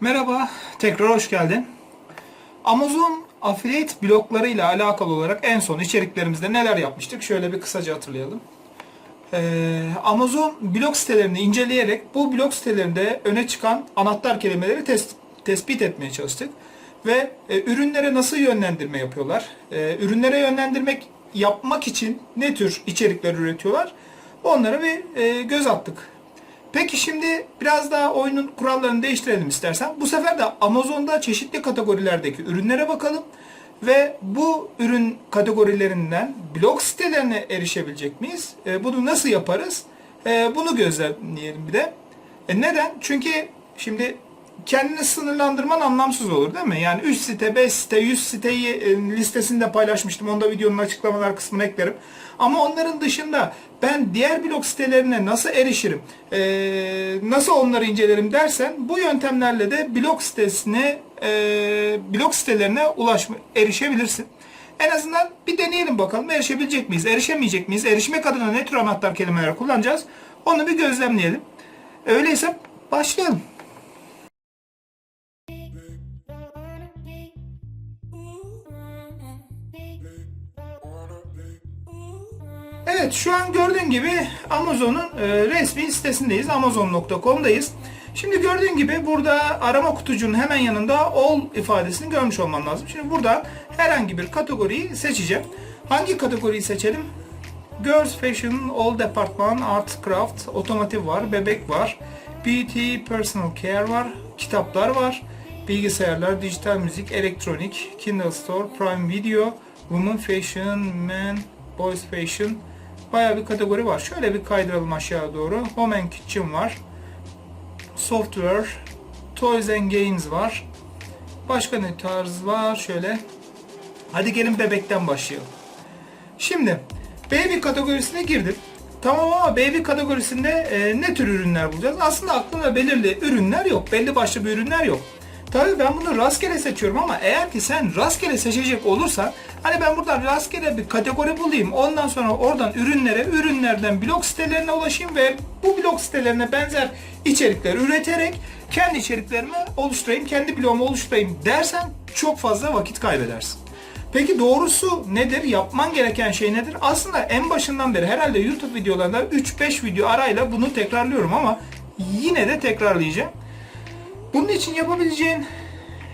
Merhaba, tekrar hoş geldin. Amazon affiliate blokları ile alakalı olarak en son içeriklerimizde neler yapmıştık? Şöyle bir kısaca hatırlayalım. Ee, Amazon blok sitelerini inceleyerek bu blok sitelerinde öne çıkan anahtar kelimeleri tes- tespit etmeye çalıştık. Ve e, ürünlere nasıl yönlendirme yapıyorlar? E, ürünlere yönlendirmek yapmak için ne tür içerikler üretiyorlar? Onlara bir e, göz attık. Peki şimdi biraz daha oyunun kurallarını değiştirelim istersen. Bu sefer de Amazon'da çeşitli kategorilerdeki ürünlere bakalım ve bu ürün kategorilerinden blog sitelerine erişebilecek miyiz? E, bunu nasıl yaparız? E, bunu gözlemleyelim bir de. E, neden? Çünkü şimdi kendini sınırlandırman anlamsız olur değil mi? Yani 3 site, 5 site, 100 siteyi e, listesinde paylaşmıştım. Onu da videonun açıklamalar kısmına eklerim. Ama onların dışında ben diğer blog sitelerine nasıl erişirim? E, nasıl onları incelerim dersen bu yöntemlerle de blog sitesine e, blog sitelerine ulaşma, erişebilirsin. En azından bir deneyelim bakalım erişebilecek miyiz, erişemeyecek miyiz, erişmek adına ne tür anahtar kelimeler kullanacağız onu bir gözlemleyelim. Öyleyse başlayalım. Evet şu an gördüğün gibi Amazon'un e, resmi sitesindeyiz. Amazon.com'dayız. Şimdi gördüğün gibi burada arama kutucuğunun hemen yanında all ifadesini görmüş olman lazım. Şimdi burada herhangi bir kategoriyi seçeceğim. Hangi kategoriyi seçelim? Girls Fashion, All Department, Art Craft, Otomotiv var, bebek var, beauty, Personal Care var, kitaplar var, bilgisayarlar, dijital müzik, elektronik, Kindle Store, Prime Video, Women Fashion, Men, Boys Fashion, bayağı bir kategori var. Şöyle bir kaydıralım aşağı doğru. Home and Kitchen var, Software, Toys and Games var. Başka ne tarz var? Şöyle. Hadi gelin bebekten başlayalım. Şimdi baby kategorisine girdim. Tamam ama baby kategorisinde e, ne tür ürünler bulacağız? Aslında aklımda belirli ürünler yok. Belli başlı bir ürünler yok. Tabii ben bunu rastgele seçiyorum ama eğer ki sen rastgele seçecek olursan hani ben buradan rastgele bir kategori bulayım. Ondan sonra oradan ürünlere, ürünlerden blog sitelerine ulaşayım ve bu blog sitelerine benzer içerikler üreterek kendi içeriklerimi oluşturayım, kendi blogumu oluşturayım dersen çok fazla vakit kaybedersin. Peki doğrusu nedir? Yapman gereken şey nedir? Aslında en başından beri herhalde YouTube videolarında 3-5 video arayla bunu tekrarlıyorum ama yine de tekrarlayacağım. Bunun için yapabileceğin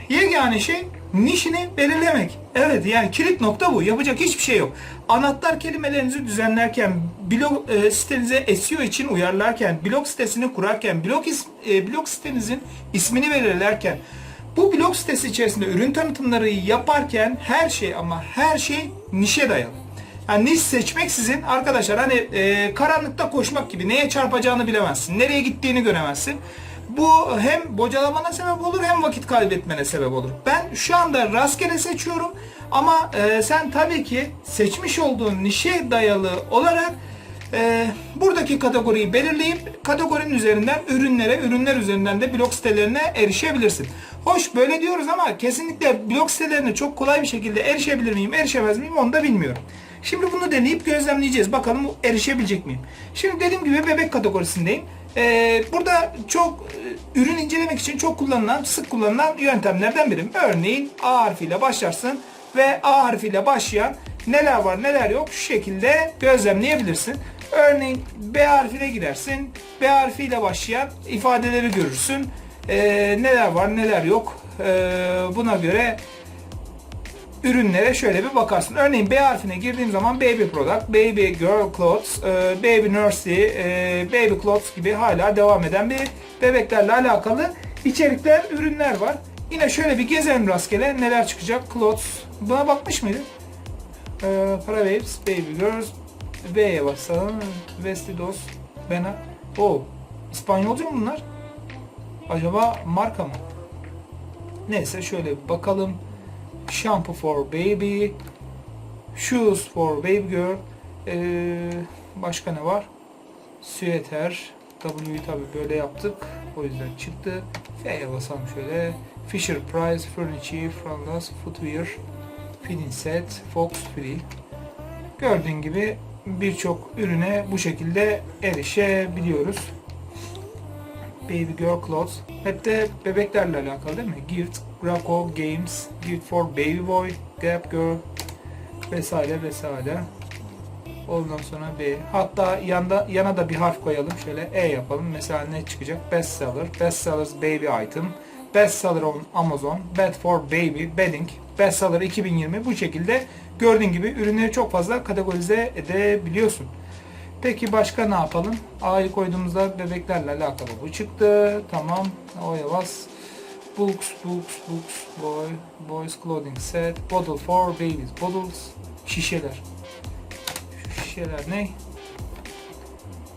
yegane şey nişini belirlemek. Evet yani kilit nokta bu. Yapacak hiçbir şey yok. Anahtar kelimelerinizi düzenlerken, blog e, sitenize SEO için uyarlarken, blog sitesini kurarken, blog, is, e, blog sitenizin ismini belirlerken, bu blog sitesi içerisinde ürün tanıtımları yaparken her şey ama her şey nişe dayalı. Yani niş seçmek sizin arkadaşlar hani e, karanlıkta koşmak gibi neye çarpacağını bilemezsin. Nereye gittiğini göremezsin. Bu hem bocalamana sebep olur hem vakit kaybetmene sebep olur. Ben şu anda rastgele seçiyorum ama e, sen tabii ki seçmiş olduğun nişe dayalı olarak e, buradaki kategoriyi belirleyip kategorinin üzerinden ürünlere, ürünler üzerinden de blog sitelerine erişebilirsin. Hoş böyle diyoruz ama kesinlikle blog sitelerine çok kolay bir şekilde erişebilir miyim, erişemez miyim onu da bilmiyorum. Şimdi bunu deneyip gözlemleyeceğiz. Bakalım erişebilecek miyim? Şimdi dediğim gibi bebek kategorisindeyim. Ee, burada çok e, ürün incelemek için çok kullanılan, sık kullanılan yöntemlerden biri. Örneğin A harfiyle başlarsın ve A harfiyle başlayan neler var neler yok şu şekilde gözlemleyebilirsin. Örneğin B harfine girersin. B harfiyle başlayan ifadeleri görürsün. Ee, neler var neler yok. Ee, buna göre ürünlere şöyle bir bakarsın. Örneğin B harfine girdiğim zaman baby product, baby girl clothes, e, baby nursery, e, baby clothes gibi hala devam eden bir bebeklerle alakalı içerikler, ürünler var. Yine şöyle bir gezelim rastgele neler çıkacak. Clothes. Buna bakmış mıydın? E, para waves, baby girls, V'ye basalım. Vestidos, Bena. O. İspanyolca mı bunlar? Acaba marka mı? Neyse şöyle bakalım. Shampoo for baby, shoes for baby girl. Ee, başka ne var? Süeter. W'yu tabi böyle yaptık. O yüzden çıktı. F'ye basalım şöyle. Fisher Price, Furniture, Frandas, Footwear, Feeding Set, Fox Free. Gördüğün gibi birçok ürüne bu şekilde erişebiliyoruz. Baby girl clothes. Hep de bebeklerle alakalı değil mi? Gift, Graco, Games, Gift for baby boy, Gap girl vesaire vesaire. Ondan sonra B. Hatta yanda yana da bir harf koyalım. Şöyle E yapalım. Mesela ne çıkacak? Bestseller, bestsellers baby item, bestseller on Amazon, bed for baby, bedding, bestseller 2020 bu şekilde gördüğün gibi ürünleri çok fazla kategorize edebiliyorsun. Peki başka ne yapalım? A'yı koyduğumuzda bebeklerle alakalı bu çıktı. Tamam. O'ya bas. Books, books, books, boy, boys clothing set, bottle for babies, bottles, şişeler. Şu şişeler ne?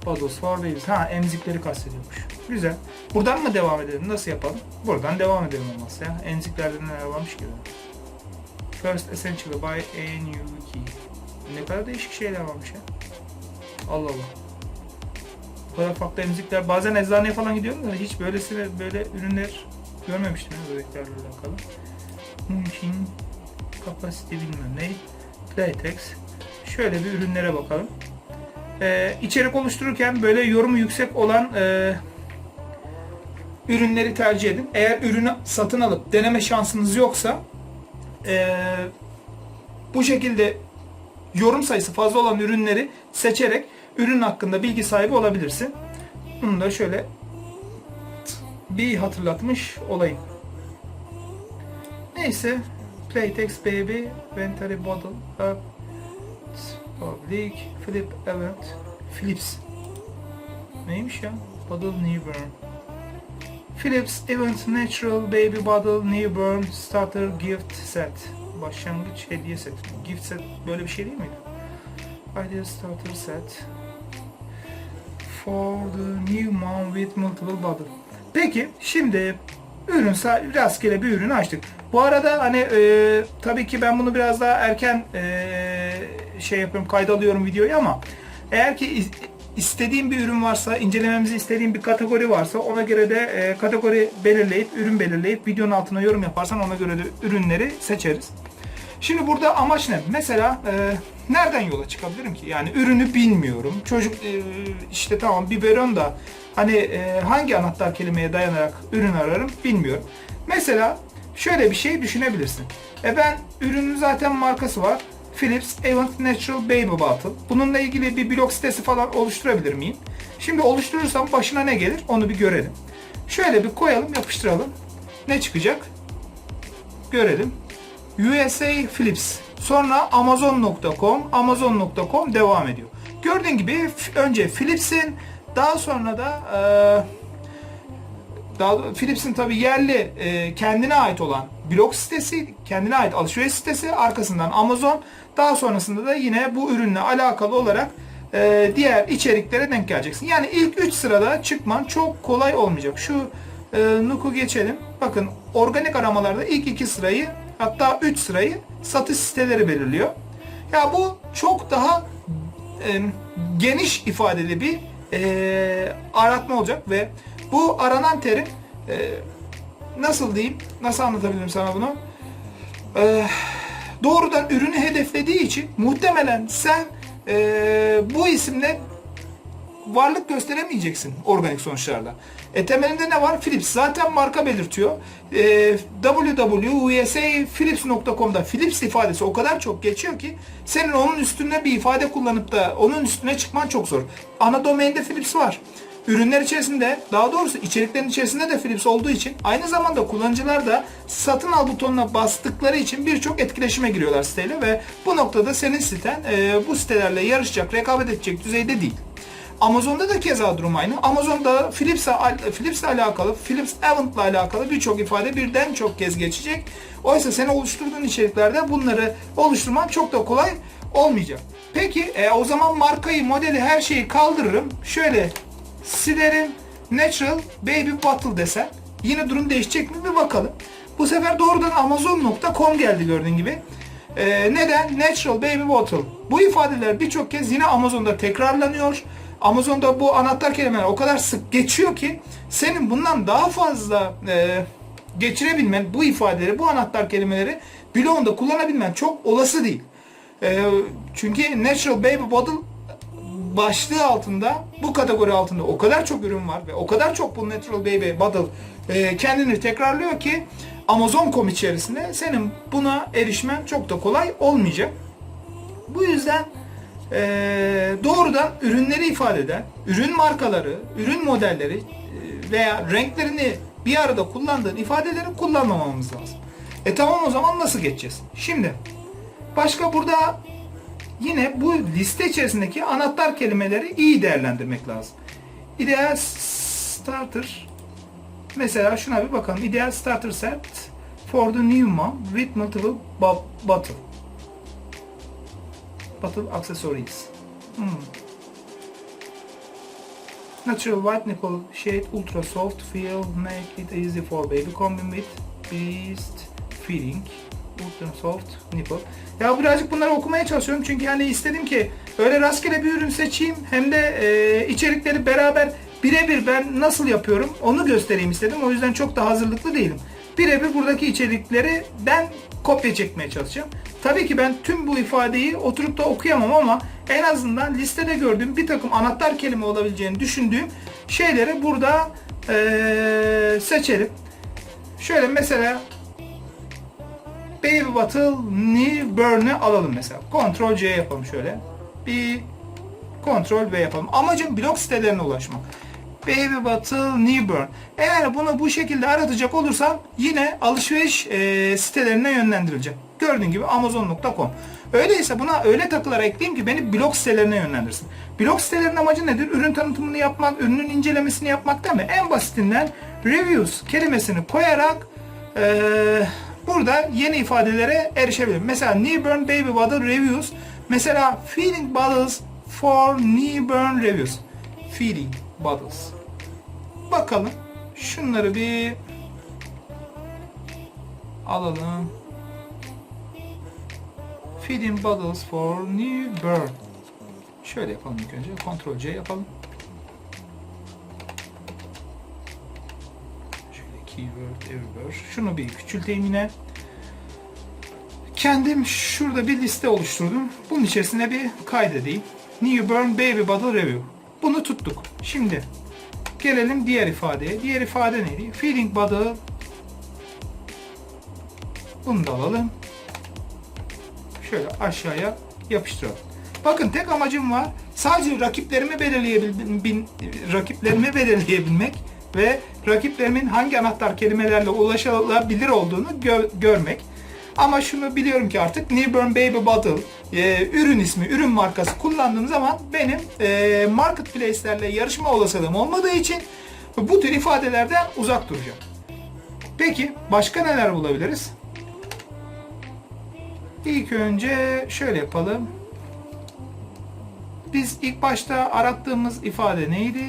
Bottles for babies. Ha emzikleri kastediyormuş. Güzel. Buradan mı devam edelim? Nasıl yapalım? Buradan devam edelim olmazsa ya. Emziklerde neler varmış ki? First Essential by A. New Key. Ne kadar değişik şeyler varmış ya. Allah Allah. Bu kadar farklı emzikler. Bazen eczaneye falan gidiyorum da hiç böylesi ve böyle ürünler görmemiştim ya bebeklerle alakalı. Mümkün kapasite bilmem ne. Playtex. Şöyle bir ürünlere bakalım. Ee, içerik oluştururken böyle yorumu yüksek olan e, ürünleri tercih edin. Eğer ürünü satın alıp deneme şansınız yoksa e, bu şekilde yorum sayısı fazla olan ürünleri seçerek ürün hakkında bilgi sahibi olabilirsin. Bunu da şöyle bir hatırlatmış olayım. Neyse. Playtex Baby, Venturi Bottle, Hub, Public, Flip Event, Philips. Neymiş ya? Bottle Newborn. Philips Event Natural Baby Bottle Newborn Starter Gift Set. Başlangıç hediye set. Gift set böyle bir şey değil miydi? Ideal Starter Set. For the new mom with multiple bottle. Peki şimdi ürün rastgele bir ürünü açtık. Bu arada hani e, tabii ki ben bunu biraz daha erken e, şey yapıyorum kayda alıyorum videoyu ama eğer ki is- istediğim bir ürün varsa, incelememizi istediğim bir kategori varsa ona göre de e, kategori belirleyip, ürün belirleyip videonun altına yorum yaparsan ona göre de ürünleri seçeriz. Şimdi burada amaç ne? Mesela e, nereden yola çıkabilirim ki? Yani ürünü bilmiyorum. Çocuk e, işte tamam biberon da hani e, hangi anahtar kelimeye dayanarak ürün ararım bilmiyorum. Mesela şöyle bir şey düşünebilirsin. E ben ürünün zaten markası var. Philips Avent Natural Baby Bottle. Bununla ilgili bir blog sitesi falan oluşturabilir miyim? Şimdi oluşturursam başına ne gelir onu bir görelim. Şöyle bir koyalım, yapıştıralım. Ne çıkacak? Görelim. USA Philips. Sonra Amazon.com, Amazon.com devam ediyor. Gördüğün gibi önce Philips'in daha sonra da e, daha Philips'in tabi yerli e, kendine ait olan blog sitesi, kendine ait alışveriş sitesi, arkasından Amazon, daha sonrasında da yine bu ürünle alakalı olarak e, diğer içeriklere denk geleceksin. Yani ilk 3 sırada çıkman çok kolay olmayacak. Şu e, Nuk'u geçelim. Bakın organik aramalarda ilk 2 sırayı hatta 3 sırayı satış siteleri belirliyor. Ya bu çok daha e, geniş ifadeli bir e, aratma olacak ve bu aranan terim e, nasıl diyeyim, nasıl anlatabilirim sana bunu? E, doğrudan ürünü hedeflediği için muhtemelen sen e, bu isimle varlık gösteremeyeceksin organik sonuçlarda. E temelinde ne var? Philips. Zaten marka belirtiyor. E, www.usafilips.com'da Philips ifadesi o kadar çok geçiyor ki senin onun üstüne bir ifade kullanıp da onun üstüne çıkman çok zor. Ana domainde Philips var. Ürünler içerisinde, daha doğrusu içeriklerin içerisinde de Philips olduğu için aynı zamanda kullanıcılar da satın al butonuna bastıkları için birçok etkileşime giriyorlar siteyle ve bu noktada senin siten e, bu sitelerle yarışacak, rekabet edecek düzeyde değil. Amazon'da da keza durum aynı. Amazon'da Philips'e Philips'le alakalı, Philips Avent'la alakalı birçok ifade birden çok kez geçecek. Oysa sen oluşturduğun içeriklerde bunları oluşturman çok da kolay olmayacak. Peki e, o zaman markayı, modeli, her şeyi kaldırırım. Şöyle silerim. Natural Baby Bottle desem. Yine durum değişecek mi bir bakalım. Bu sefer doğrudan Amazon.com geldi gördüğün gibi. Ee, neden? Natural Baby Bottle. Bu ifadeler birçok kez yine Amazon'da tekrarlanıyor. Amazon'da bu anahtar kelimeler o kadar sık geçiyor ki senin bundan daha fazla e, geçirebilmen, bu ifadeleri, bu anahtar kelimeleri bloğunda kullanabilmen çok olası değil. E, çünkü Natural Baby Bottle başlığı altında, bu kategori altında o kadar çok ürün var ve o kadar çok bu Natural Baby Bottle e, kendini tekrarlıyor ki Amazon.com içerisinde senin buna erişmen çok da kolay olmayacak. Bu yüzden e, doğrudan ürünleri ifade eden, ürün markaları, ürün modelleri e, veya renklerini bir arada kullandığın ifadeleri kullanmamamız lazım. E tamam o zaman nasıl geçeceğiz? Şimdi başka burada yine bu liste içerisindeki anahtar kelimeleri iyi değerlendirmek lazım. İdeal starter mesela şuna bir bakalım. Ideal starter set for the new mom with multiple bo- bottle. Bottle accessories. Hmm. Natural white nickel shade ultra soft feel make it easy for baby combine with beast feeding ultra soft nipple. Ya birazcık bunları okumaya çalışıyorum çünkü yani istedim ki öyle rastgele bir ürün seçeyim hem de e, içerikleri beraber birebir ben nasıl yapıyorum onu göstereyim istedim. O yüzden çok da hazırlıklı değilim. Birebir buradaki içerikleri ben kopya çekmeye çalışacağım. Tabii ki ben tüm bu ifadeyi oturup da okuyamam ama en azından listede gördüğüm bir takım anahtar kelime olabileceğini düşündüğüm şeyleri burada eee, seçelim. Şöyle mesela Baby Bottle New Burn'ı alalım mesela. Ctrl C yapalım şöyle. Bir Ctrl V yapalım. Amacım blog sitelerine ulaşmak. Baby Bottle New Burn. Eğer bunu bu şekilde aratacak olursam yine alışveriş e, sitelerine yönlendirileceğim. Gördüğün gibi Amazon.com. Öyleyse buna öyle takılar ekleyeyim ki beni blog sitelerine yönlendirsin. Blog sitelerinin amacı nedir? Ürün tanıtımını yapmak, ürünün incelemesini yapmak değil mi? En basitinden reviews kelimesini koyarak eee burada yeni ifadelere erişebilirim. Mesela Newborn Baby Bottle Reviews. Mesela Feeding Bottles for Newborn Reviews. Feeding Bottles. Bakalım. Şunları bir alalım. Feeding Bottles for Newborn. Şöyle yapalım ilk önce. Ctrl C yapalım. Şöyle keyword everywhere. Şunu bir küçülteyim yine. Kendim şurada bir liste oluşturdum. Bunun içerisine bir kaydedeyim. Newborn Baby Bottle Review. Bunu tuttuk. Şimdi gelelim diğer ifadeye. Diğer ifade neydi? Feeding Bottle. Bunu da alalım. Şöyle aşağıya yapıştıralım. Bakın tek amacım var. Sadece rakiplerimi belirleyebil rakiplerimi belirleyebilmek ve rakiplerimin hangi anahtar kelimelerle ulaşılabilir olduğunu gö- görmek. Ama şunu biliyorum ki artık Newborn Baby Bottle e, ürün ismi, ürün markası kullandığım zaman benim e, marketplace'lerle yarışma olasılığım olmadığı için bu tür ifadelerden uzak duracağım. Peki başka neler bulabiliriz? İlk önce şöyle yapalım. Biz ilk başta arattığımız ifade neydi?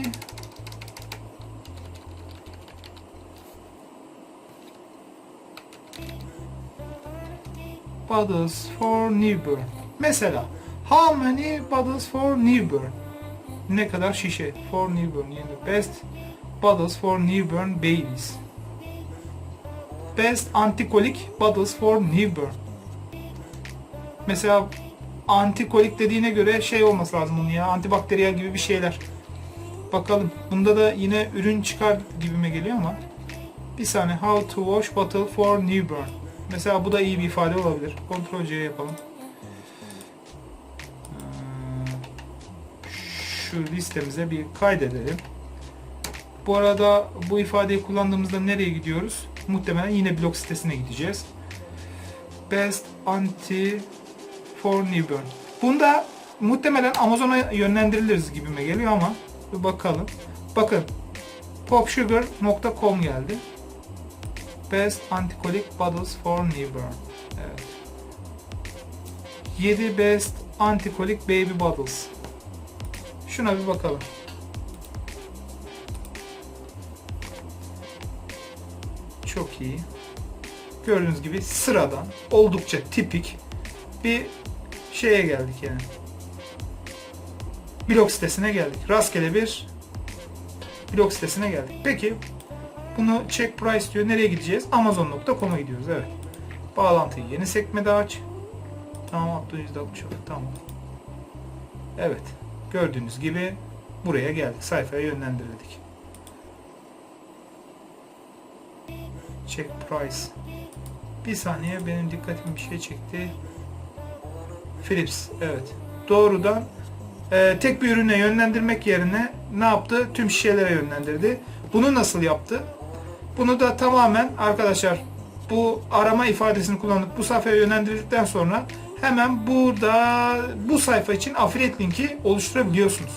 Bottles for newborn. Mesela how many bottles for newborn? Ne kadar şişe for newborn yani best bottles for newborn babies. Best antikolik bottles for newborn. Mesela antikolik dediğine göre şey olması lazım bunun ya antibakteriyel gibi bir şeyler. Bakalım. Bunda da yine ürün çıkar gibime geliyor ama. Bir saniye. How to wash bottle for newborn. Mesela bu da iyi bir ifade olabilir. Ctrl C yapalım. Ee, Şu listemize bir kaydedelim. Bu arada bu ifadeyi kullandığımızda nereye gidiyoruz? Muhtemelen yine blog sitesine gideceğiz. Best anti for newborn. Bunda muhtemelen Amazon'a yönlendiriliriz gibime geliyor ama bir bakalım. Bakın popsugar.com geldi. Best Anticolic Bottles for Newborn. Evet. 7 Best Anticolic Baby Bottles. Şuna bir bakalım. Çok iyi. Gördüğünüz gibi sıradan, oldukça tipik bir şeye geldik yani. Blog sitesine geldik. Rastgele bir blog sitesine geldik. Peki bunu check price diyor. Nereye gideceğiz? Amazon.com'a gidiyoruz. Evet. Bağlantıyı yeni sekmede aç. Tamam Abdülhamid Akçalı. Tamam. Evet. gördüğünüz gibi buraya geldik. Sayfaya yönlendirildik. Check price. Bir saniye benim dikkatimi bir şey çekti. Philips evet. Doğrudan e, tek bir ürüne yönlendirmek yerine ne yaptı? Tüm şişelere yönlendirdi. Bunu nasıl yaptı? Bunu da tamamen arkadaşlar bu arama ifadesini kullanıp bu sayfaya yönlendirdikten sonra hemen burada bu sayfa için affiliate linki oluşturabiliyorsunuz.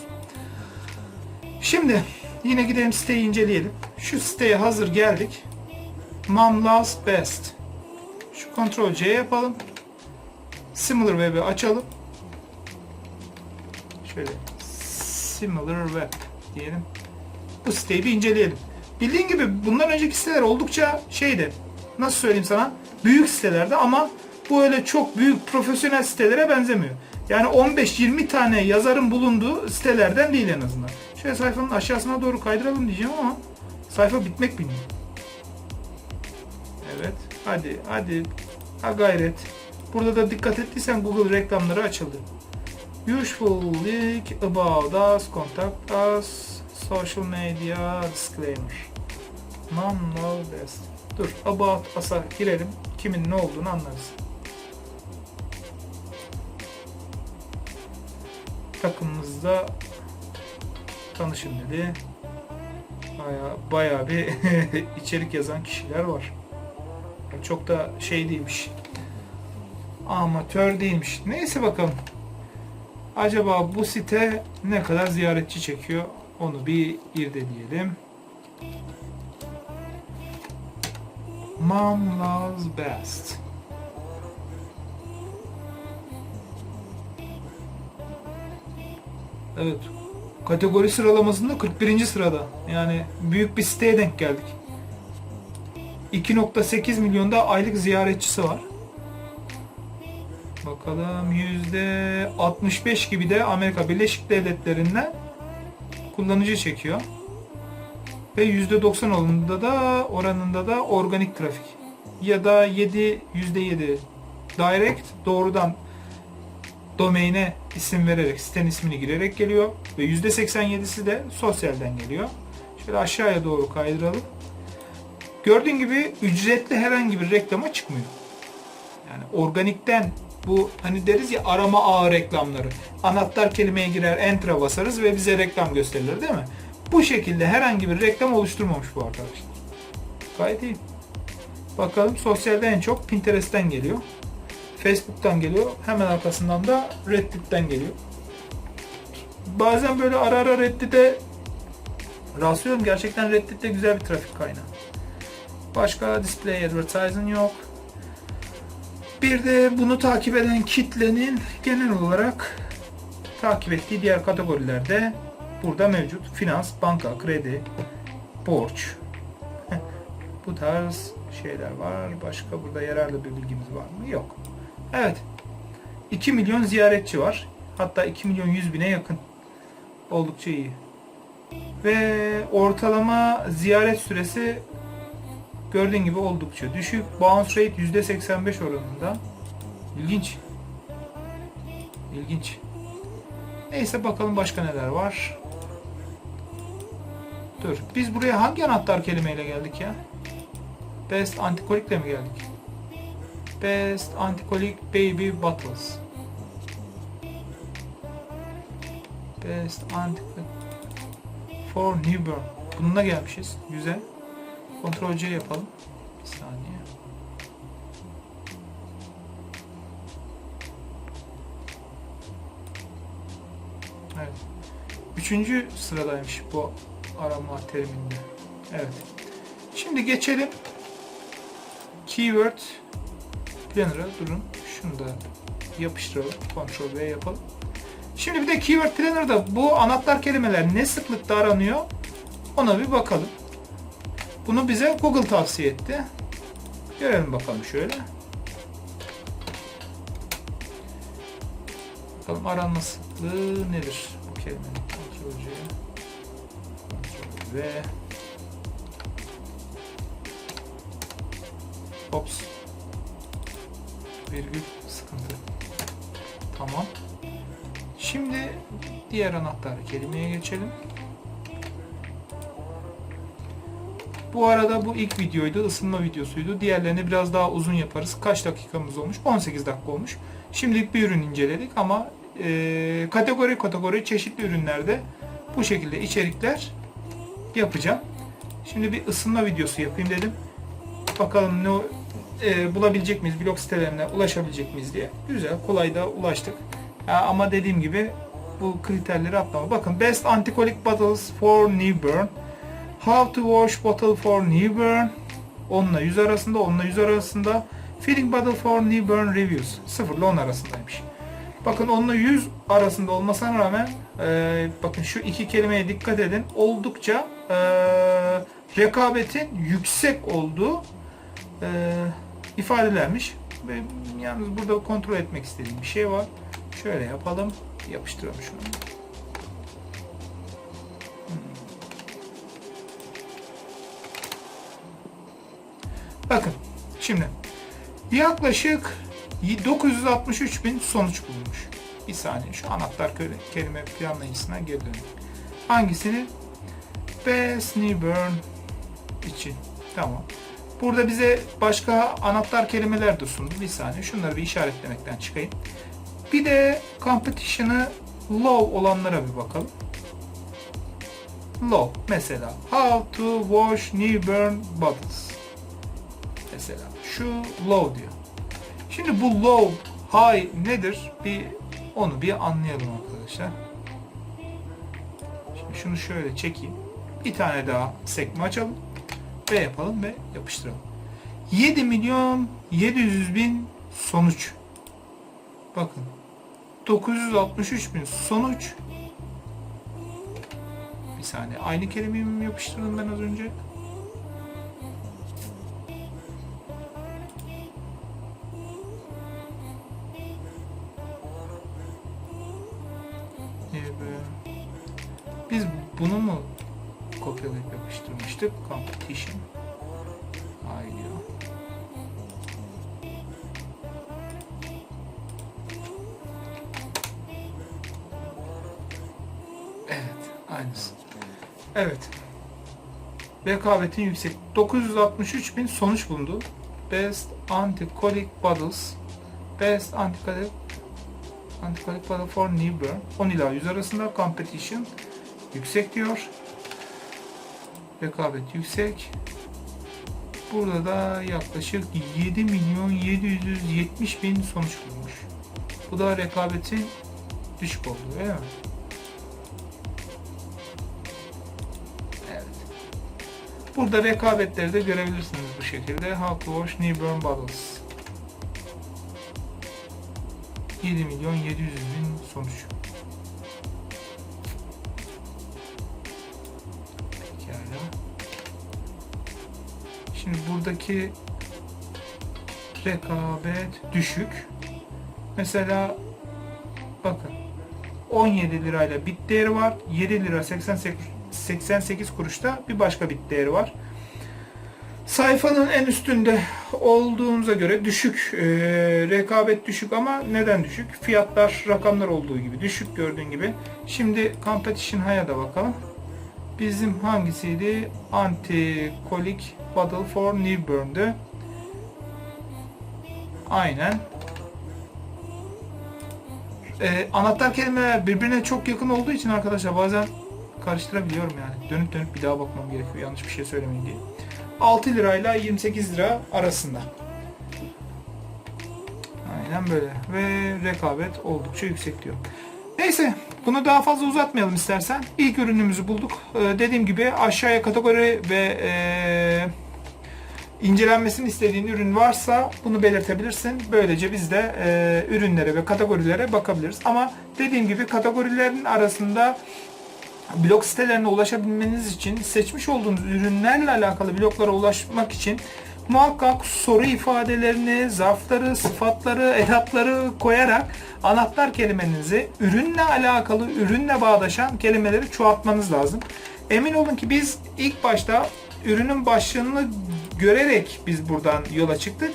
Şimdi yine gidelim siteyi inceleyelim. Şu siteye hazır geldik. Mom loves best. Şu Ctrl C yapalım. Similar Web'i açalım. Şöyle Similar Web diyelim. Bu siteyi bir inceleyelim. Bildiğin gibi bundan önceki siteler oldukça şeydi. Nasıl söyleyeyim sana? Büyük sitelerde ama bu öyle çok büyük profesyonel sitelere benzemiyor. Yani 15-20 tane yazarın bulunduğu sitelerden değil en azından. Şöyle sayfanın aşağısına doğru kaydıralım diyeceğim ama sayfa bitmek bilmiyor. Evet. Hadi hadi. Ha gayret. Burada da dikkat ettiysen Google reklamları açıldı. Link about us, contact us, social media, disclaimer. Mom know best. Dur, about us'a girelim. Kimin ne olduğunu anlarız. Takımımızda tanışın dedi. Baya, baya bir içerik yazan kişiler var. Çok da şey değilmiş. Amatör değilmiş. Neyse bakalım. Acaba bu site ne kadar ziyaretçi çekiyor? Onu bir irdeleyelim. Mom loves best. Evet. Kategori sıralamasında 41. sırada. Yani büyük bir siteye denk geldik. 2.8 milyonda aylık ziyaretçisi var. Bakalım %65 gibi de Amerika Birleşik Devletleri'nden kullanıcı çekiyor. Ve %90 oranında da oranında da organik trafik. Ya da 7 %7 direct doğrudan domaine isim vererek sitenin ismini girerek geliyor ve %87'si de sosyalden geliyor. Şöyle aşağıya doğru kaydıralım. Gördüğün gibi ücretli herhangi bir reklama çıkmıyor. Yani organikten bu hani deriz ya arama ağı reklamları. Anahtar kelimeye girer enter'a basarız ve bize reklam gösterilir değil mi? Bu şekilde herhangi bir reklam oluşturmamış bu arkadaşlar. Gayet iyi. Bakalım sosyalde en çok Pinterest'ten geliyor. Facebook'tan geliyor. Hemen arkasından da Reddit'ten geliyor. Bazen böyle ara ara Reddit'e rastlıyorum. Gerçekten Reddit'te güzel bir trafik kaynağı. Başka display advertising yok. Bir de bunu takip eden kitlenin genel olarak takip ettiği diğer kategorilerde burada mevcut. Finans, banka, kredi, borç. Bu tarz şeyler var. Başka burada yararlı bir bilgimiz var mı? Yok. Evet. 2 milyon ziyaretçi var. Hatta 2 milyon 100 bine yakın. Oldukça iyi. Ve ortalama ziyaret süresi gördüğün gibi oldukça düşük. Bounce rate %85 oranında. İlginç. İlginç. Neyse bakalım başka neler var. Dur. Biz buraya hangi anahtar kelimeyle geldik ya? Best antikolikle mi geldik? Best antikolik baby bottles. Best antikolik for newborn. Bununla gelmişiz. Güzel. Ctrl C yapalım. Bir saniye. Evet. Üçüncü sıradaymış bu arama teriminde. Evet. Şimdi geçelim. Keyword Planner'a durun. Şunu da yapıştıralım. Ctrl V yapalım. Şimdi bir de Keyword Planner'da bu anahtar kelimeler ne sıklıkta aranıyor ona bir bakalım. Bunu bize Google tavsiye etti. Görelim bakalım şöyle. Bakalım aranma sıklığı nedir bu kelimenin? Ctrl C, Ctrl V. Hops. Virgül sıkıntı. Tamam. Şimdi Diğer anahtar kelimeye geçelim. Bu arada bu ilk videoydu, ısınma videosuydu. Diğerlerini biraz daha uzun yaparız. Kaç dakikamız olmuş? 18 dakika olmuş. Şimdilik bir ürün inceledik ama e, kategori kategori çeşitli ürünlerde bu şekilde içerikler yapacağım. Şimdi bir ısınma videosu yapayım dedim. Bakalım ne e, bulabilecek miyiz, blog sitelerine ulaşabilecek miyiz diye. Güzel, kolay da ulaştık. Ya, ama dediğim gibi bu kriterleri atlama. Bakın Best Anticolic Bottles for Newborn. How to wash bottle for newborn. 10 ile 100 arasında, 10 ile 100 arasında. Feeding bottle for newborn reviews. 0 ile 10 arasındaymış. Bakın 10 ile 100 arasında olmasına rağmen e, bakın şu iki kelimeye dikkat edin. Oldukça e, rekabetin yüksek olduğu e, ifadelermiş. Ve yalnız burada kontrol etmek istediğim bir şey var. Şöyle yapalım. Yapıştıralım şunu. Bakın şimdi yaklaşık 963 bin sonuç bulmuş. Bir saniye şu anahtar kelime planlayıcısına geri dönelim. Hangisini? Best Newborn için. Tamam. Burada bize başka anahtar kelimeler de sundu. Bir saniye şunları bir işaretlemekten çıkayım. Bir de competition'ı low olanlara bir bakalım. Low mesela how to wash newborn bottles mesela. Şu low diyor. Şimdi bu low, high nedir? Bir onu bir anlayalım arkadaşlar. Şimdi şunu şöyle çekeyim. Bir tane daha sekme açalım. Ve yapalım ve yapıştıralım. 7 milyon 700 bin sonuç. Bakın. 963 bin sonuç. Bir saniye. Aynı kelimeyi mi yapıştırdım ben az önce? Rekabetin yüksek. 963 bin sonuç bulundu. Best Anticolic Bottles. Best Anticolic Anticolic Bottle for Newborn. 10 ila 100 arasında competition yüksek diyor. Rekabet yüksek. Burada da yaklaşık 7 milyon 770 bin sonuç bulmuş. Bu da rekabetin düşük olduğu öyle mi? Burada rekabetleri de görebilirsiniz bu şekilde. How to wash newborn bottles. 7 milyon 700 bin sonuç. Pekala. Şimdi buradaki rekabet düşük. Mesela bakın 17 lirayla bit değeri var. 7 lira 88 88 kuruşta bir başka bit değeri var. Sayfanın en üstünde olduğumuza göre düşük, e, rekabet düşük ama neden düşük? Fiyatlar, rakamlar olduğu gibi düşük gördüğün gibi. Şimdi Competition High'a da bakalım. Bizim hangisiydi? Anti-Colic Battle for Newburn'dı. Aynen. E, anahtar kelimeler birbirine çok yakın olduğu için arkadaşlar bazen karıştırabiliyorum yani. Dönüp dönüp bir daha bakmam gerekiyor yanlış bir şey söylemeyin diye. 6 lirayla 28 lira arasında. Aynen böyle. Ve rekabet oldukça yüksek diyor. Neyse bunu daha fazla uzatmayalım istersen. İlk ürünümüzü bulduk. Ee, dediğim gibi aşağıya kategori ve e, incelenmesini istediğin ürün varsa bunu belirtebilirsin. Böylece biz de e, ürünlere ve kategorilere bakabiliriz. Ama dediğim gibi kategorilerin arasında blog sitelerine ulaşabilmeniz için seçmiş olduğunuz ürünlerle alakalı bloglara ulaşmak için muhakkak soru ifadelerini, zarfları, sıfatları, edatları koyarak anahtar kelimenizi ürünle alakalı, ürünle bağdaşan kelimeleri çoğaltmanız lazım. Emin olun ki biz ilk başta ürünün başlığını görerek biz buradan yola çıktık.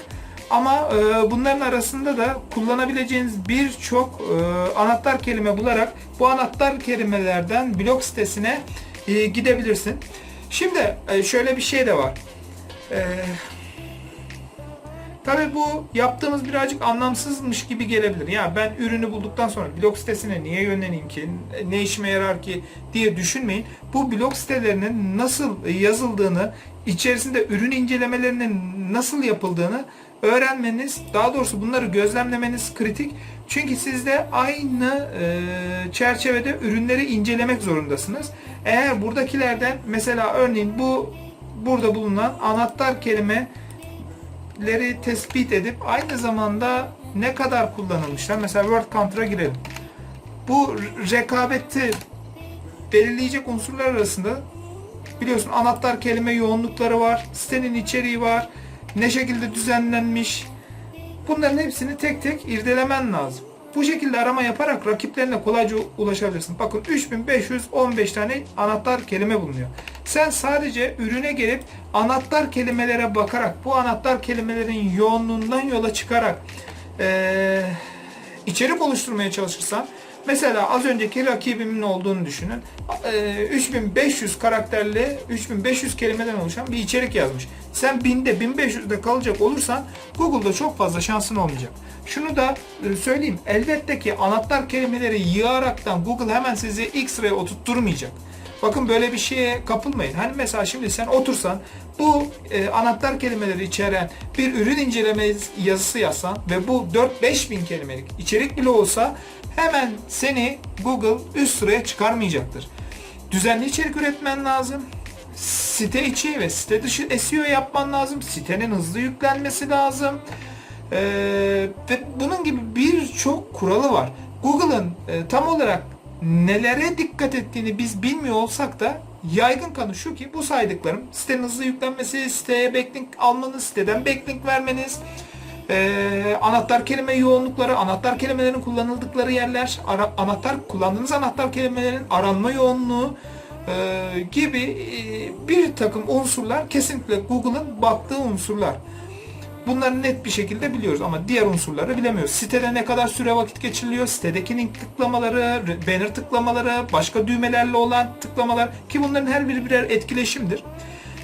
Ama e, bunların arasında da kullanabileceğiniz birçok e, anahtar kelime bularak bu anahtar kelimelerden blog sitesine e, gidebilirsin. Şimdi e, şöyle bir şey de var. E, Tabii bu yaptığımız birazcık anlamsızmış gibi gelebilir. Ya ben ürünü bulduktan sonra blog sitesine niye yönleneyim ki, ne işime yarar ki diye düşünmeyin. Bu blog sitelerinin nasıl yazıldığını, içerisinde ürün incelemelerinin nasıl yapıldığını öğrenmeniz, daha doğrusu bunları gözlemlemeniz kritik. Çünkü siz de aynı e, çerçevede ürünleri incelemek zorundasınız. Eğer buradakilerden mesela örneğin bu burada bulunan anahtar kelime leri tespit edip aynı zamanda ne kadar kullanılmışlar. Mesela Word Counter'a girelim. Bu rekabeti belirleyecek unsurlar arasında biliyorsun anahtar kelime yoğunlukları var, sitenin içeriği var, ne şekilde düzenlenmiş. Bunların hepsini tek tek irdelemen lazım. Bu şekilde arama yaparak rakiplerine kolayca ulaşabilirsin. Bakın 3515 tane anahtar kelime bulunuyor. Sen sadece ürüne gelip anahtar kelimelere bakarak, bu anahtar kelimelerin yoğunluğundan yola çıkarak eee, içerik oluşturmaya çalışırsan, mesela az önceki rakibimin olduğunu düşünün. Eee, 3500 karakterli, 3500 kelimeden oluşan bir içerik yazmış. Sen 1000'de, 1500'de kalacak olursan Google'da çok fazla şansın olmayacak. Şunu da e, söyleyeyim. Elbette ki anahtar kelimeleri yığaraktan Google hemen sizi ilk sıraya oturtturmayacak. Bakın böyle bir şeye kapılmayın. Hani mesela şimdi sen otursan bu e, anahtar kelimeleri içeren bir ürün inceleme yazısı yazsan ve bu 4-5 bin kelimelik içerik bile olsa hemen seni Google üst sıraya çıkarmayacaktır. Düzenli içerik üretmen lazım. Site içi ve site dışı SEO yapman lazım. Sitenin hızlı yüklenmesi lazım. Ee, ve bunun gibi birçok kuralı var. Google'ın e, tam olarak nelere dikkat ettiğini biz bilmiyor olsak da yaygın kanı şu ki bu saydıklarım sitenin hızlı yüklenmesi, siteye backlink almanız, siteden backlink vermeniz, e, anahtar kelime yoğunlukları, anahtar kelimelerin kullanıldıkları yerler, ara- anahtar kullandığınız anahtar kelimelerin aranma yoğunluğu e, gibi e, bir takım unsurlar kesinlikle Google'ın baktığı unsurlar. Bunları net bir şekilde biliyoruz ama diğer unsurları bilemiyoruz. Sitede ne kadar süre vakit geçiriliyor, sitedeki link tıklamaları, banner tıklamaları, başka düğmelerle olan tıklamalar ki bunların her biri birer etkileşimdir.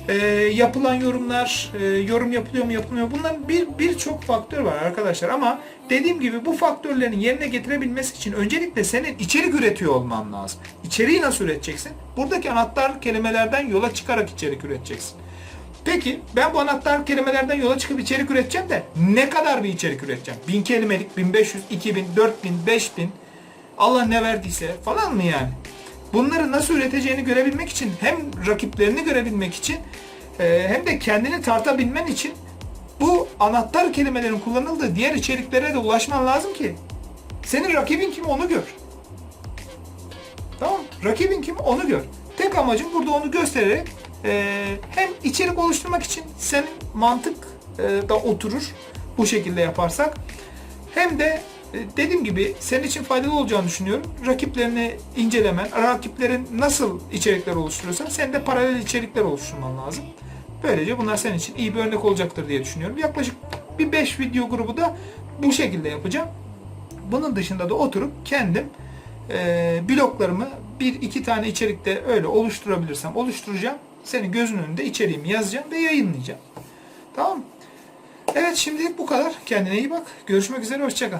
Ee, yapılan yorumlar, e, yorum yapılıyor mu yapılmıyor? Bunların bir birçok faktör var arkadaşlar ama dediğim gibi bu faktörlerin yerine getirebilmesi için öncelikle senin içerik üretiyor olman lazım. İçeriği nasıl üreteceksin? Buradaki anahtar kelimelerden yola çıkarak içerik üreteceksin. Peki ben bu anahtar kelimelerden yola çıkıp içerik üreteceğim de ne kadar bir içerik üreteceğim? 1000 kelimelik, 1500, 2000, 4000, 5000 Allah ne verdiyse falan mı yani? Bunları nasıl üreteceğini görebilmek için hem rakiplerini görebilmek için e, hem de kendini tartabilmen için bu anahtar kelimelerin kullanıldığı diğer içeriklere de ulaşman lazım ki senin rakibin kim onu gör. Tamam Rakibin kim onu gör. Tek amacım burada onu göstererek e, hem içerik oluşturmak için senin mantık e, da oturur bu şekilde yaparsak hem de dediğim gibi senin için faydalı olacağını düşünüyorum. Rakiplerini incelemen, rakiplerin nasıl içerikler oluşturuyorsan sen de paralel içerikler oluşturman lazım. Böylece bunlar senin için iyi bir örnek olacaktır diye düşünüyorum. Yaklaşık bir 5 video grubu da bu şekilde yapacağım. Bunun dışında da oturup kendim e, bloklarımı bir iki tane içerikte öyle oluşturabilirsem oluşturacağım. Senin gözünün önünde içeriğimi yazacağım ve yayınlayacağım. Tamam? Evet şimdilik bu kadar. Kendine iyi bak. Görüşmek üzere. Hoşçakal.